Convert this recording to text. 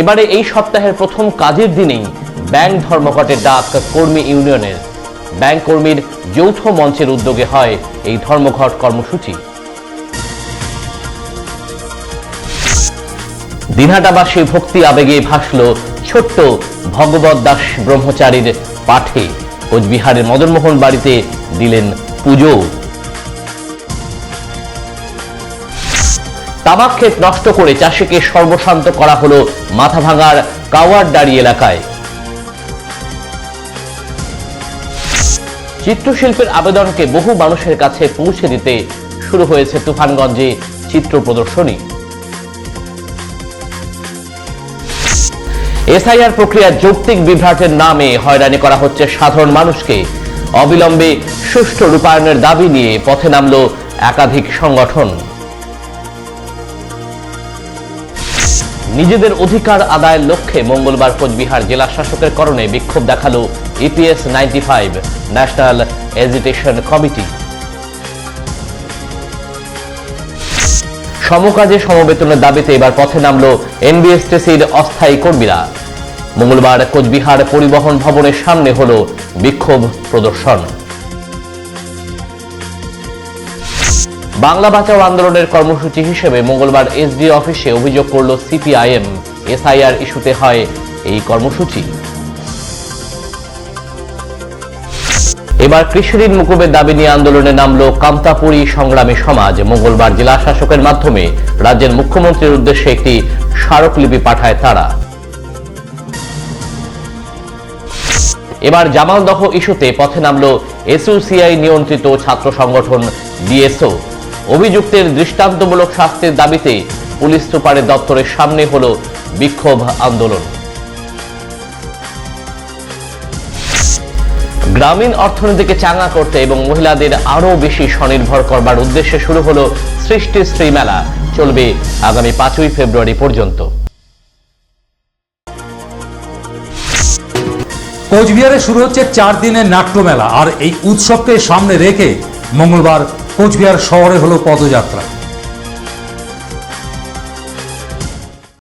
এবারে এই সপ্তাহের প্রথম কাজের দিনেই ব্যাংক ধর্মঘটের ডাক কর্মী ইউনিয়নের। ব্যাংক কর্মীর যৌথ মঞ্চের উদ্যোগে হয় এই ধর্মঘট কর্মসূচি। দিনহাটাবাসী ভক্তি আবেগে ভাসল ছোট্ট ভগবত দাস ব্রহ্মচারীর পাঠে। কোচবিহারের মদনমোহন বাড়িতে দিলেন পুজো। তামাক ক্ষেত নষ্ট করে চাষিকে সর্বশান্ত করা হলো মাথাভাঙার কাওয়ারডাড়ি এলাকায়। চিত্রশিল্পের আবেদনকে বহু মানুষের কাছে পৌঁছে দিতে শুরু হয়েছে তুফানগঞ্জে চিত্র প্রদর্শনী। এসআইআর প্রক্রিয়া যৌক্তিক বিভ্রাটের নামে হয়রানি করা হচ্ছে সাধারণ মানুষকে। অবিলম্বে সুষ্ঠু রূপায়ণের দাবি নিয়ে পথে নামল একাধিক সংগঠন। নিজেদের অধিকার আদায়ের লক্ষ্যে মঙ্গলবার কোচবিহার জেলা শাসকের করণে বিক্ষোভ দেখাল EPS ninety five national agitation committee সমকাজে সমবেতনের দাবিতে এবার পথে নামলো এনবিএসটিসির অস্থায়ী কর্মীরা। মঙ্গলবার কোচবিহার পরিবহন ভবনের সামনে হল বিক্ষোভ প্রদর্শন। বাংলা বাঁচাও আন্দোলনের কর্মসূচি হিসেবে মঙ্গলবার এসডি অফিসে অভিযোগ করল সিপিআইএম। এসআইআর ইস্যুতে হয় এই কর্মসূচি। এবার কৃষিঋণ মুকুবের দাবি নিয়ে আন্দোলনে নামলো কামতাপুরী সংগ্রামী সমাজ। মঙ্গলবার জেলা শাসকের মাধ্যমে রাজ্যের মুখ্যমন্ত্রীর উদ্দেশ্যে একটি স্মারকলিপি পাঠায় তারা। এবার জামালদহ ইস্যুতে পথে নামলো এসইউসিআই নিয়ন্ত্রিত ছাত্র সংগঠন ডিএসও। অভিযুক্তের দৃষ্টান্তমূলক শাস্তির দাবিতে পুলিশ সুপারের দপ্তরের সামনে হলো বিক্ষোভ আন্দোলন। গ্রামীণ অর্থনীতিকে চাঙ্গা করতে এবং মহিলাদের আরও বেশি স্বনির্ভর করবার উদ্দেশ্যে শুরু হলো সৃষ্টি শ্রী মেলা চলবে আগামী পাঁচই ফেব্রুয়ারি পর্যন্ত। কোচবিহারে শুরু হচ্ছে চার দিনের নাট্যমেলা আর এই উৎসবকে সামনে রেখে মঙ্গলবার কোচবিহার শহরে হলো পদযাত্রা।